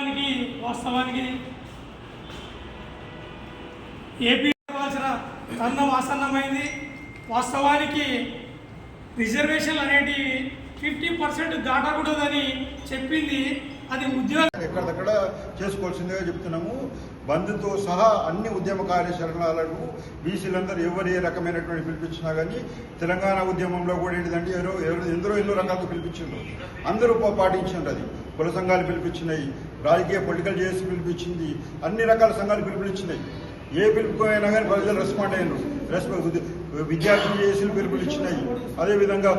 వాస్తవానికి వాస్తవానికి ఏపీ కావాల్సిన తరుణం ఆసన్నమైంది వాస్తవానికి రిజర్వేషన్లు అనేటివి ఫిఫ్టీ పర్సెంట్ దాటకూడదని చెప్పింది అది ఉద్యోగ ఎక్కడక్కడ చేసుకోవాల్సిందిగా చెప్తున్నాము. బంధుతో సహా అన్ని ఉద్యమ కార్యాచరణలకు బీసీలందరూ ఎవరు ఏ రకమైనటువంటి పిలిపించినా కానీ తెలంగాణ ఉద్యమంలో కూడా ఏంటిదంటే ఎవరో ఎవరు ఎందరో ఎన్నో రకాలుగా పిలిపించిండ్రు. అందరూ పాటించండి పాటించిండ్రు అది. కుల సంఘాలు పిలిపించినాయి రాజకీయ పొలిటికల్ చేసి పిలిపించింది అన్ని రకాల సంఘాలు పిలిపించినాయి ఏ పిలుపు అయినా కానీ ప్రజలు రెస్పాండ్ అయినారు. రెస్పాండ్ విద్యార్థులు ఏసీలు పిలుపులు ఇచ్చినాయి. అదేవిధంగా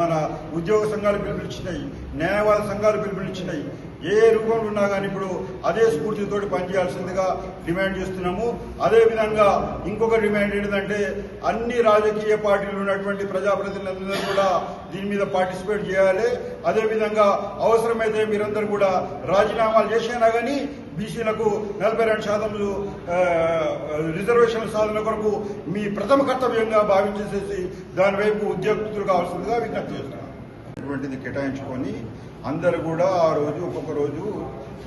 మన ఉద్యోగ సంఘాలు పిలుపులు ఇచ్చినాయి. న్యాయవాద సంఘాలు పిలుపులు ఇచ్చినాయి. ఏ రూపంలో ఉన్నా కానీ ఇప్పుడు అదే స్ఫూర్తితో పనిచేయాల్సిందిగా డిమాండ్ చేస్తున్నాము. అదేవిధంగా ఇంకొక డిమాండ్ ఏంటంటే అన్ని రాజకీయ పార్టీలు ఉన్నటువంటి ప్రజాప్రతినిధులందరూ కూడా దీని మీద పార్టిసిపేట్ చేయాలి. అదేవిధంగా అవసరమైతే మీరందరూ కూడా రాజీనామాలు చేసినా కానీ బీసీలకు నలభై రెండు శాతం రిజర్వేషన్ సాధన కొరకు మీ ప్రథమ కర్తవ్యంగా భావించేసేసి దాని వైపు ఉద్యోగస్తులు కావాల్సిందిగా విజ్ఞప్తి చేస్తున్నారు అటువంటిది కేటాయించుకొని అందరూ కూడా ఆ రోజు ఒక్కొక్క రోజు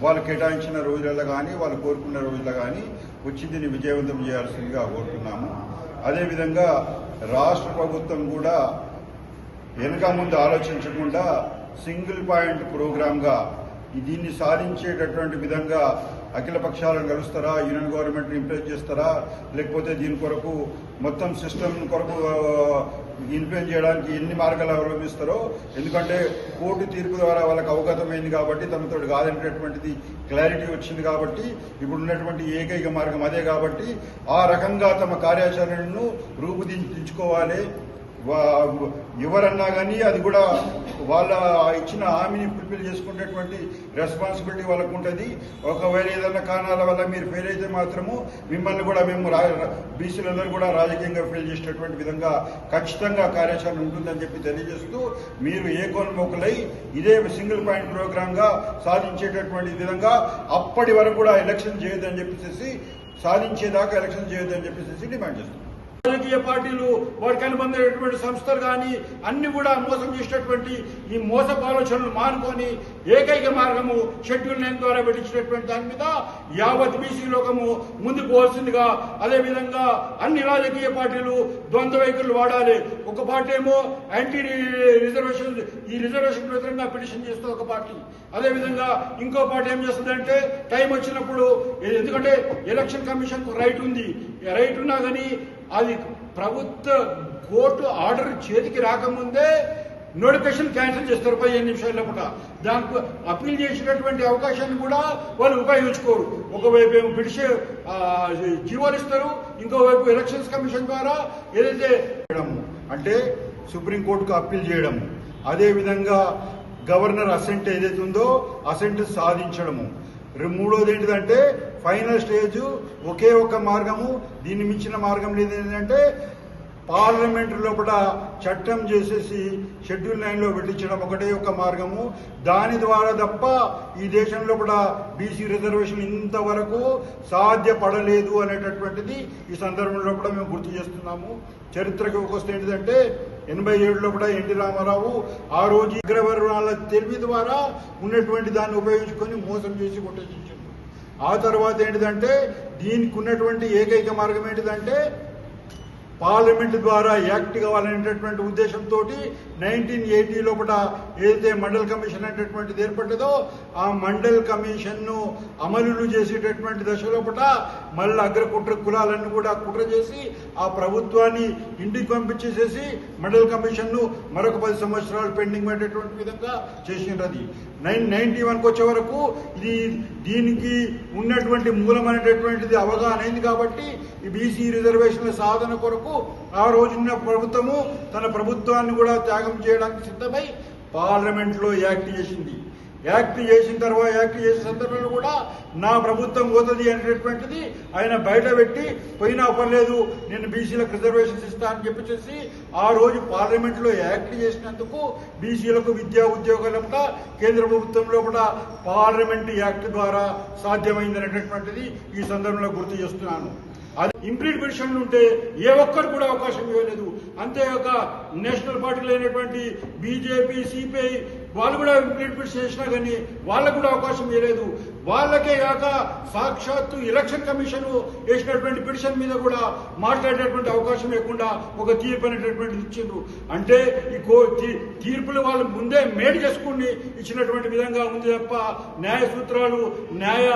వాళ్ళు కేటాయించిన రోజులలో కానీ వాళ్ళు కోరుకున్న రోజుల్లో కానీ వచ్చి దీన్ని విజయవంతం చేయాల్సిందిగా కోరుతున్నాము. అదేవిధంగా రాష్ట్ర ప్రభుత్వం కూడా వెనక ముందు ఆలోచించకుండా సింగిల్ పాయింట్ ప్రోగ్రామ్గా దీన్ని సాధించేటటువంటి విధంగా అఖిల పక్షాలను కలుస్తారా? యూనియన్ గవర్నమెంట్ ఇంప్రెస్ చేస్తారా? లేకపోతే దీని కొరకు మొత్తం సిస్టమ్ కొరకు ఇన్ఫ్లుయెన్స్ చేయడానికి ఎన్ని మార్గాలు అవలంబిస్తారో? ఎందుకంటే కోర్టు తీర్పు ద్వారా వాళ్ళకి అవగతమైంది కాబట్టి తమతో కాదనేటటువంటిది క్లారిటీ వచ్చింది కాబట్టి ఇప్పుడు ఉన్నటువంటి ఏకైక మార్గం అదే కాబట్టి ఆ రకంగా తమ కార్యాచరణను రూపుదిద్దించుకోవాలి ఎవరన్నా కానీ అది కూడా వాళ్ళ ఇచ్చిన హామీని ఫుల్ఫిల్ చేసుకునేటువంటి రెస్పాన్సిబిలిటీ వాళ్ళకు ఉంటుంది ఒకవేళ ఏదైనా కారణాల వల్ల మీరు ఫెయిల్ అయితే మాత్రము మిమ్మల్ని కూడా మేము బీసీలందరూ కూడా రాజకీయంగా ఫెయిల్ చేసేటటువంటి విధంగా ఖచ్చితంగా కార్యాచరణ ఉంటుందని చెప్పి తెలియజేస్తూ మీరు ఏ ఏకోన్ముఖులై ఇదే సింగిల్ పాయింట్ ప్రోగ్రామ్గా సాధించేటటువంటి విధంగా అప్పటి వరకు కూడా ఎలక్షన్ చేయొద్దని చెప్పేసి సాధించేదాకా ఎలక్షన్ చేయొద్దని చెప్పేసి డిమాండ్ చేస్తున్నాం. రాజకీయ పార్టీలు వాడికి అనుబంధమైనటువంటి సంస్థలు కానీ అన్ని కూడా మోసం చేసినటువంటి ఈ మోసపు ఆలోచనలు మానుకొని ఏకైక మార్గము షెడ్యూల్ నైన్ ద్వారా పెట్టించినటువంటి దాని మీద యావత్ బీసీ లోకము ముందుకు పోవాల్సిందిగా అదేవిధంగా అన్ని రాజకీయ పార్టీలు ద్వంద్వ వైఖరులు వాడాలి. ఒక పార్టీ ఏమో యాంటీ రిజర్వేషన్ ఈ రిజర్వేషన్ వ్యతిరేకంగా పిటిషన్ చేస్తుంది ఒక పార్టీ. అదేవిధంగా ఇంకో పార్టీ ఏం చేస్తుందంటే టైం వచ్చినప్పుడు ఎందుకంటే ఎలక్షన్ కమిషన్ రైట్ ఉంది. రైట్ ఉన్నా కానీ అది ప్రభుత్వ కోర్టు ఆర్డర్ చేతికి రాకముందే నోటిఫికేషన్ క్యాన్సిల్ చేస్తారు పదిహేను నిమిషాల లోపల. దానికి అప్పీల్ చేసినటువంటి అవకాశాన్ని కూడా వాళ్ళు ఉపయోగించుకోరు. ఒకవైపు ఏమో పిలిచే జీవోలు ఇస్తారు ఇంకోవైపు ఎలక్షన్స్ కమిషన్ ద్వారా ఏదైతే అంటే సుప్రీంకోర్టుకు అప్పీల్ చేయడము అదేవిధంగా గవర్నర్ అసెంట్ ఏదైతే ఉందో అసెంట్ సాధించడము. మూడోది ఏంటిదంటే ఫైనల్ స్టేజ్ ఒకే ఒక్క మార్గము దీన్ని మించిన మార్గం లేదు ఏంటంటే పార్లమెంట్ లోపల చట్టం చేసేసి షెడ్యూల్ నైన్లో పెట్టించడం ఒకటే ఒక మార్గము. దాని ద్వారా తప్ప ఈ దేశం లోపల బీసీ రిజర్వేషన్ ఇంతవరకు సాధ్యపడలేదు అనేటటువంటిది ఈ సందర్భంలో కూడా మేము గుర్తు చేస్తున్నాము. చరిత్రకు వస్తే ఏంటిదంటే ఎనభై ఏడులో కూడా ఎన్టీ రామారావు ఆ రోజు అగ్రవర్ణాల తెలివి ద్వారా ఉన్నటువంటి దాన్ని ఉపయోగించుకొని మోసం చేసి కొట్టేసించారు ఆ తర్వాత ఏంటిదంటే దీనికి ఉన్నటువంటి ఏకైక మార్గం ఏంటిదంటే పార్లమెంట్ ద్వారా యాక్ట్ కావాలనేటటువంటి ఉద్దేశంతో నైన్టీన్ ఎయిటీ లోపల ఏదైతే మండల్ కమిషన్ అనేటటువంటిది ఏర్పడ్డదో ఆ మండల్ కమిషన్ను అమలు చేసేటటువంటి దశ లోపల మళ్ళీ అగ్ర కుట్ర కులాలన్నీ కూడా కుట్ర చేసి ఆ ప్రభుత్వాన్ని ఇంటికి పంపించేసేసి మండల కమిషన్ను మరొక పది సంవత్సరాలు పెండింగ్ పెట్టేటువంటి విధంగా చేసిండ్రు అది నైన్ నైన్టీ వన్కి వచ్చే వరకు ఇది దీనికి ఉన్నటువంటి మూలం అనేటటువంటిది అవగాహన అయింది కాబట్టి ఈ బీసీ రిజర్వేషన్ల సాధన కొరకు ఆ రోజున్న ప్రభుత్వము తన ప్రభుత్వాన్ని కూడా త్యాగం చేయడానికి సిద్ధమై పార్లమెంట్లో యాక్ట్ చేసింది. యాక్ట్ చేసిన తర్వాత యాక్ట్ చేసిన సందర్భంలో కూడా నా ప్రభుత్వం పోతుంది అనేటటువంటిది ఆయన బయట పెట్టి పోయినా పర్లేదు నేను బీసీలకు రిజర్వేషన్స్ ఇస్తా అని చెప్పి చేసి ఆ రోజు పార్లమెంట్లో యాక్ట్ చేసినందుకు బీసీలకు విద్యా ఉద్యోగాల కూడా కేంద్ర ప్రభుత్వంలో కూడా పార్లమెంట్ యాక్ట్ ద్వారా సాధ్యమైంది అనేటటువంటిది ఈ సందర్భంలో గుర్తు చేస్తున్నాను. అది ఇంప్లీడ్ పిటిషన్లు ఉంటే ఏ ఒక్కరు కూడా అవకాశం ఇవ్వలేదు. అంతేకాక నేషనల్ పార్టీలు అయినటువంటి బీజేపీ సిపిఐ వాళ్ళు కూడా ఇంప్లిమెంట్ చేసినా కానీ వాళ్ళకు కూడా అవకాశం ఇవ్వలేదు. వాళ్ళకే కాక సాక్షాత్తు ఎలక్షన్ కమిషన్ వేసినటువంటి పిటిషన్ మీద కూడా మాట్లాడేటువంటి అవకాశం లేకుండా ఒక తీర్పు అనేటటువంటిది ఇచ్చిండ్రు. అంటే ఈ కో తీర్పులు వాళ్ళు ముందే మేడ్ చేసుకుని ఇచ్చినటువంటి విధంగా ఉంది తప్ప న్యాయ సూత్రాలు న్యాయ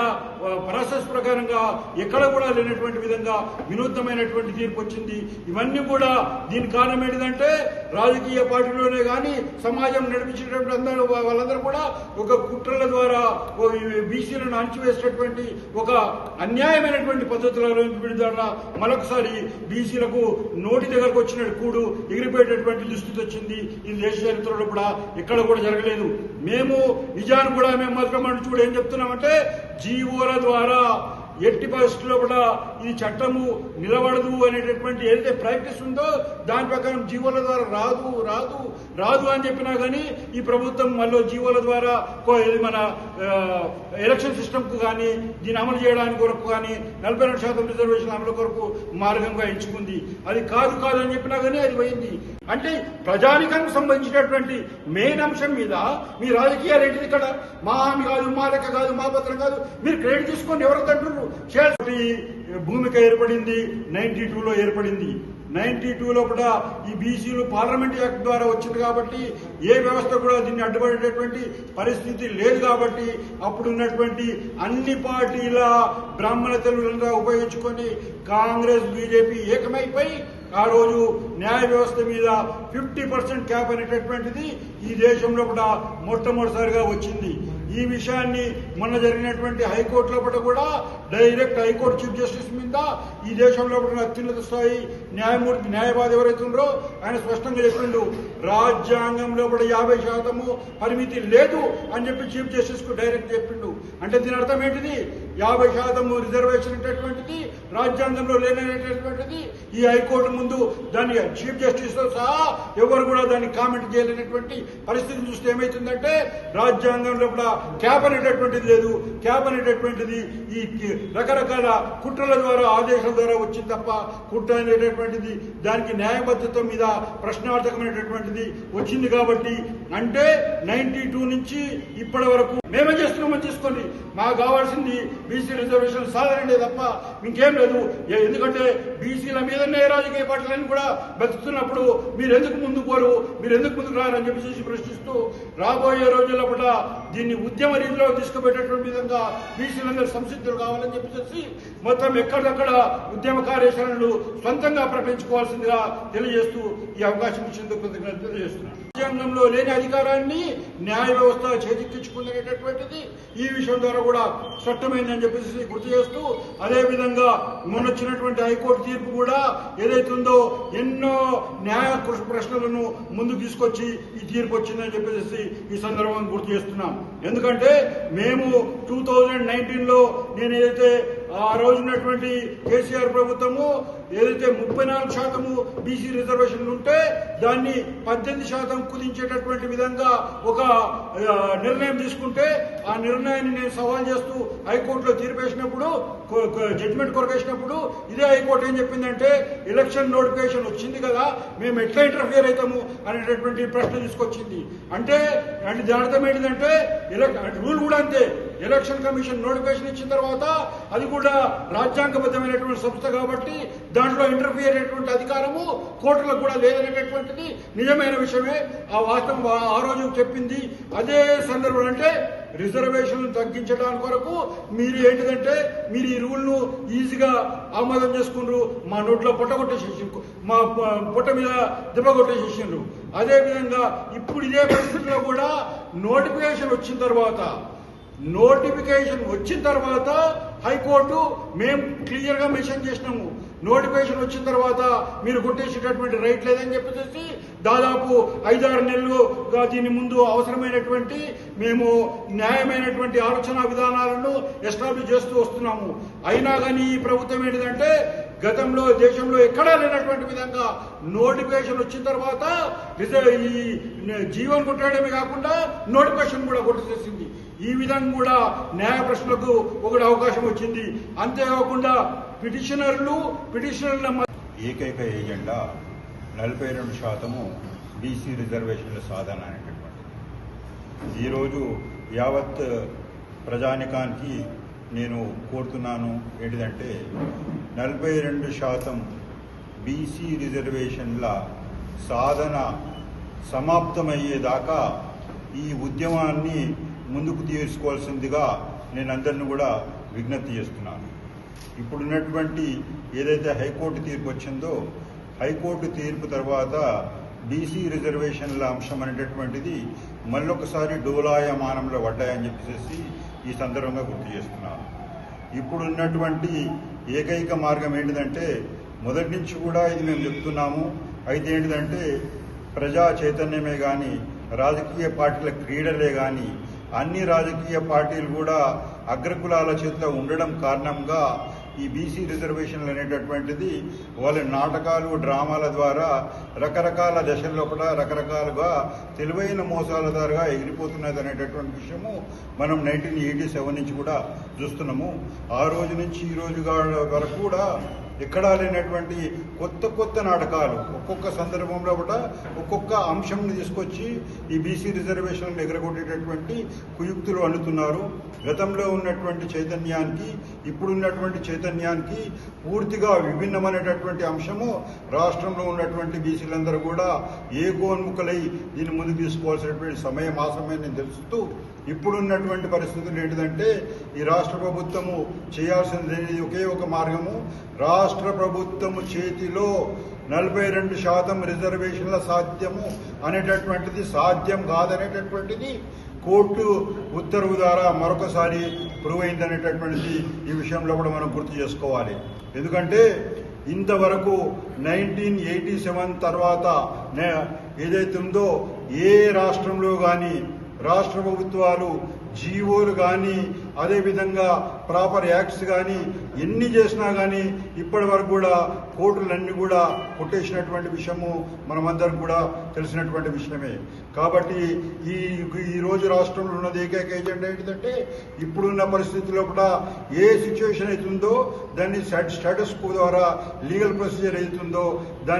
ప్రాసెస్ ప్రకారంగా ఎక్కడ కూడా లేనటువంటి విధంగా వినూత్నమైనటువంటి తీర్పు వచ్చింది. ఇవన్నీ కూడా దీని కారణం ఏంటిదంటే రాజకీయ పార్టీలోనే కానీ సమాజం నడిపించినటువంటి అందరూ వాళ్ళందరూ కూడా ఒక కుట్రల ద్వారా బీసీ బీసీలను అణచివేసినటువంటి ఒక అన్యాయమైనటువంటి పద్ధతులలో ద్వారా మరొకసారి బీసీలకు నోటి దగ్గరకు వచ్చిన కూడు ఎగిరిపోయేటటువంటి దుస్థితి వచ్చింది ఇది దేశ చరిత్రలో కూడా ఎక్కడ కూడా జరగలేదు. మేము నిజాన్ని కూడా మేము మొదటి కూడా ఏం చెప్తున్నామంటే జీవోల ద్వారా ఎట్టి పరిస్థితుల్లో కూడా ఈ చట్టము నిలబడదు అనేటటువంటి ఏదైతే ప్రాక్టీస్ ఉందో దాని ప్రకారం జీవోల ద్వారా రాదు రాదు రాదు అని చెప్పినా కానీ ఈ ప్రభుత్వం మళ్ళీ జీవోల ద్వారా మన ఎలక్షన్ సిస్టమ్కు కానీ దీన్ని అమలు చేయడానికి కొరకు కానీ నలభై రెండు శాతం రిజర్వేషన్ అమలు కొరకు మార్గంగా ఎంచుకుంది. అది కాదు కాదు అని చెప్పినా కానీ అది పోయింది. అంటే ప్రజానికానికి సంబంధించినటువంటి మెయిన్ అంశం మీద మీ రాజకీయాలు ఏంటిది ఇక్కడ? మా ఆమె కాదు మా లెక్క కాదు మా పత్రం కాదు. మీరు క్రెడిట్ తీసుకొని ఎవరు తండ్రులు చేయాల్సి భూమిక ఏర్పడింది నైన్టీ టూలో ఏర్పడింది. నైన్టీ టూలో కూడా ఈ బీసీలు పార్లమెంట్ యాక్ట్ ద్వారా వచ్చింది కాబట్టి ఏ వ్యవస్థ కూడా దీన్ని అడ్డుపడేటటువంటి పరిస్థితి లేదు కాబట్టి అప్పుడు ఉన్నటువంటి అన్ని పార్టీల బ్రాహ్మణ తెలుగులంతా ఉపయోగించుకొని కాంగ్రెస్ బీజేపీ ఏకమైపోయి ఆ రోజు న్యాయ వ్యవస్థ మీద ఫిఫ్టీ పర్సెంట్ క్యాప్ అనేటటువంటిది ఈ దేశంలో కూడా మొట్టమొదటిసారిగా వచ్చింది. ఈ విషయాన్ని మొన్న జరిగినటువంటి హైకోర్టు లోపల కూడా డైరెక్ట్ హైకోర్టు చీఫ్ జస్టిస్ మీద ఈ దేశంలో అత్యున్నత స్థాయి న్యాయమూర్తి న్యాయవాది ఎవరైతే ఉన్నారో ఆయన స్పష్టంగా చెప్పిండు రాజ్యాంగంలో కూడా యాభై శాతము పరిమితి లేదు అని చెప్పి చీఫ్ జస్టిస్కు డైరెక్ట్ చెప్పిండు. అంటే దీని అర్థం ఏంటిది? యాభై శాతము రిజర్వేషన్ అనేటటువంటిది రాజ్యాంగంలో లేననేటటువంటిది ఈ హైకోర్టు ముందు దాన్ని చీఫ్ జస్టిస్తో సహా ఎవరు కూడా దాన్ని కామెంట్ చేయలేనటువంటి పరిస్థితి చూస్తే ఏమైతుందంటే రాజ్యాంగంలో కూడా క్యాప్ అనేటటువంటిది లేదు. క్యాప్ అనేటటువంటిది ఈ రకరకాల కుట్రల ద్వారా ఆదేశాల ద్వారా వచ్చింది తప్ప కుట్ర అనేటటువంటిది దానికి న్యాయబద్ధత మీద ప్రశ్నార్థకమైనటువంటిది వచ్చింది కాబట్టి అంటే నైన్టీ టూ నుంచి ఇప్పటి వరకు మేమే చేస్తున్నామని తీసుకోండి మాకు కావాల్సింది బీసీ రిజర్వేషన్ సాధనండి తప్ప ఇంకేం లేదు. ఎందుకంటే బీసీల మీదనే రాజకీయ పార్టీలను కూడా బతుకుతున్నప్పుడు మీరు ఎందుకు ముందు పోరు? మీరు ఎందుకు ముందుకు రారని చెప్పేసి ప్రశ్నిస్తూ రాబోయే రోజుల్లో కూడా దీన్ని ఉద్యమ రీతిలో తీసుకుపెట్టేటువంటి విధంగా బీసీలందరూ సంసిద్ధులు కావాలని చెప్పేసి మొత్తం ఎక్కడెక్కడ ఉద్యమ కార్యాచరణలు సొంతంగా ప్రకటించుకోవాల్సిందిగా తెలియజేస్తూ ఈ అవకాశం ఇచ్చేందుకు కృతజ్ఞతలు తెలియజేస్తున్నాను. రాజ్యాంగంలో లేని అధికారాన్ని న్యాయ వ్యవస్థ చేజిక్కించుకుందనేటటువంటిది ఈ విషయం ద్వారా కూడా అని చెప్పేసి గుర్తు చేస్తూ అదేవిధంగా మొన్నొచ్చినటువంటి హైకోర్టు తీర్పు కూడా ఏదైతే ఉందో ఎన్నో న్యాయ ప్రశ్నలను ముందు తీసుకొచ్చి ఈ తీర్పు వచ్చిందని చెప్పేసి ఈ సందర్భంగా గుర్తు చేస్తున్నాం. ఎందుకంటే మేము టూ థౌజండ్ నైన్టీన్లో నేను ఏదైతే ఆ రోజునటువంటి కేసీఆర్ ప్రభుత్వము ఏదైతే ముప్పై నాలుగు శాతము బీసీ రిజర్వేషన్లు ఉంటే దాన్ని పద్దెనిమిది శాతం కుదించేటటువంటి విధంగా ఒక నిర్ణయం తీసుకుంటే ఆ నిర్ణయాన్ని నేను సవాల్ చేస్తూ హైకోర్టులో తీర్పేసినప్పుడు జడ్జిమెంట్ కొరకేసినప్పుడు ఇదే హైకోర్టు ఏం చెప్పిందంటే ఎలక్షన్ నోటిఫికేషన్ వచ్చింది కదా మేము ఎట్లా ఇంటర్ఫియర్ అవుతాము? అనేటటువంటి ప్రశ్న తీసుకొచ్చింది. అంటే అంటే దాని అర్థం ఏంటిదంటే ఎలక్ రూల్ కూడా అంతే. ఎలక్షన్ కమిషన్ నోటిఫికేషన్ ఇచ్చిన తర్వాత అది కూడా రాజ్యాంగబద్ధమైనటువంటి సంస్థ కాబట్టి దాంట్లో ఇంటర్ఫియర్ అయ్యేటువంటి అధికారము కోర్టులకు కూడా లేదనేటటువంటిది నిజమైన విషయమే. ఆ వాస్తవం ఆ- రోజు చెప్పింది అదే సందర్భం అంటే రిజర్వేషన్లు తగ్గించడానికి కొరకు మీరు ఏంటిదంటే మీరు ఈ రూల్ను ఈజీగా ఆమోదం చేసుకుండ్రు. మా నోట్లో పొట్ట కొట్టేసేసి మా పొట్ట మీద దెబ్బ కొట్టేసేసిండ్రు. అదే విధంగా ఇప్పుడు ఇదే పరిస్థితిలో కూడా నోటిఫికేషన్ వచ్చిన తర్వాత నోటిఫికేషన్ వచ్చిన తర్వాత హైకోర్టు మేము క్లియర్గా మెన్షన్ చేసినాము. నోటిఫికేషన్ వచ్చిన తర్వాత మీరు కొట్టేసేటటువంటి రైట్ లేదని చెప్పేసి దాదాపు ఐదారు నెలలుగా దీని ముందు అవసరమైనటువంటి మేము న్యాయమైనటువంటి ఆలోచన విధానాలను ఎస్టాబ్లిష్ చేస్తూ వస్తున్నాము. అయినా కానీ ఈ ప్రభుత్వం ఏంటిదంటే గతంలో దేశంలో ఎక్కడా లేనటువంటి విధంగా నోటిఫికేషన్ వచ్చిన తర్వాత ఈ జీవన్ కొట్టడమే కాకుండా నోటిఫికేషన్ కూడా కొట్టేసేసింది. ఈ విధంగా కూడా న్యాయ ప్రశ్నలకు ఒకటి అవకాశం వచ్చింది. అంతేకాకుండా పిటిషనర్లు పిటిషనర్ల ఏకైక ఏజెండా నలభై రెండు శాతము బీసీ రిజర్వేషన్ల సాధన అనేటటువంటి ఈరోజు యావత్ ప్రజానికానికి నేను కోరుతున్నాను ఏంటిదంటే నలభై రెండు శాతం బీసీ రిజర్వేషన్ల సాధన సమాప్తమయ్యేదాకా ఈ ఉద్యమాన్ని ముందుకు తీసుకోవాల్సిందిగా నేను అందరిని కూడా విజ్ఞప్తి చేస్తున్నాను. ఇప్పుడున్నటువంటి ఏదైతే హైకోర్టు తీర్పు వచ్చిందో హైకోర్టు తీర్పు తర్వాత బీసీ రిజర్వేషన్ల అంశం అనేటటువంటిది మళ్ళొకసారి డోలాయమానంలో పడ్డాయని చెప్పేసి ఈ సందర్భంగా గుర్తు చేస్తున్నాను. ఇప్పుడున్నటువంటి ఏకైక మార్గం ఏంటిదంటే మొదటి నుంచి కూడా ఇది మేము చెప్తున్నాము. అయితే ఏంటిదంటే ప్రజా చైతన్యమే కానీ రాజకీయ పార్టీల క్రీడలే కానీ అన్ని రాజకీయ పార్టీలు కూడా అగ్రకులాల చేత ఉండడం కారణంగా ఈ బీసీ రిజర్వేషన్లు అనేటటువంటిది వాళ్ళ నాటకాలు డ్రామాల ద్వారా రకరకాల దశల్లో కూడా రకరకాలుగా తెలివైన మోసాల ద్వారా ఎగిరిపోతున్నది అనేటటువంటి విషయము మనం నైన్టీన్ ఎయిటీ సెవెన్ నుంచి కూడా చూస్తున్నాము. ఆ రోజు నుంచి ఈ రోజు వరకు కూడా ఎక్కడా లేనటువంటి కొత్త కొత్త నాటకాలు. ఒక్కొక్క సందర్భంలో కూడా ఒక్కొక్క అంశంని తీసుకొచ్చి ఈ బీసీ రిజర్వేషన్లు ఎగరగొట్టేటటువంటి కుయుక్తులు అనుతున్నారు గతంలో ఉన్నటువంటి చైతన్యానికి ఇప్పుడున్నటువంటి చైతన్యానికి పూర్తిగా విభిన్నమైనటువంటి అంశము రాష్ట్రంలో ఉన్నటువంటి బీసీలందరూ కూడా ఏకోన్ముఖలై దీన్ని ముందుకు తీసుకోవాల్సినటువంటి సమయం ఆ సమయం నేను తెలుస్తూ ఇప్పుడున్నటువంటి పరిస్థితులు ఏంటిదంటే ఈ రాష్ట్ర ప్రభుత్వము చేయాల్సింది ఒకే ఒక మార్గము. రాష్ట్ర ప్రభుత్వము చేతి చేతిలో నలభై రెండు శాతం రిజర్వేషన్ల సాధ్యము అనేటటువంటిది సాధ్యం కాదనేటటువంటిది కోర్టు ఉత్తర్వు ద్వారా మరొకసారి ప్రూవ్ అయిందనేటటువంటిది ఈ విషయంలో కూడా మనం గుర్తు చేసుకోవాలి. ఎందుకంటే ఇంతవరకు నైన్టీన్ ఎయిటీ సెవెన్ తర్వాత నే- ఏదైతే ఉందో ఏ రాష్ట్రంలో కానీ రాష్ట్ర ప్రభుత్వాలు జీవోలు కానీ అదేవిధంగా ప్రాపర్ యాక్ట్స్ కానీ ఎన్ని చేసినా కానీ ఇప్పటి వరకు కూడా కోర్టులన్నీ కూడా కొట్టేసినటువంటి విషయము మనమందరం కూడా తెలిసినటువంటి విషయమే. కాబట్టి ఈ ఈ రోజు రాష్ట్రంలో ఉన్నది ఏకైక ఏజెండా ఏంటంటే ఇప్పుడున్న పరిస్థితుల్లో కూడా ఏ సిచ్యువేషన్ అవుతుందో దాన్ని స్టేటస్ ద్వారా లీగల్ ప్రొసీజర్ అవుతుందో దాన్ని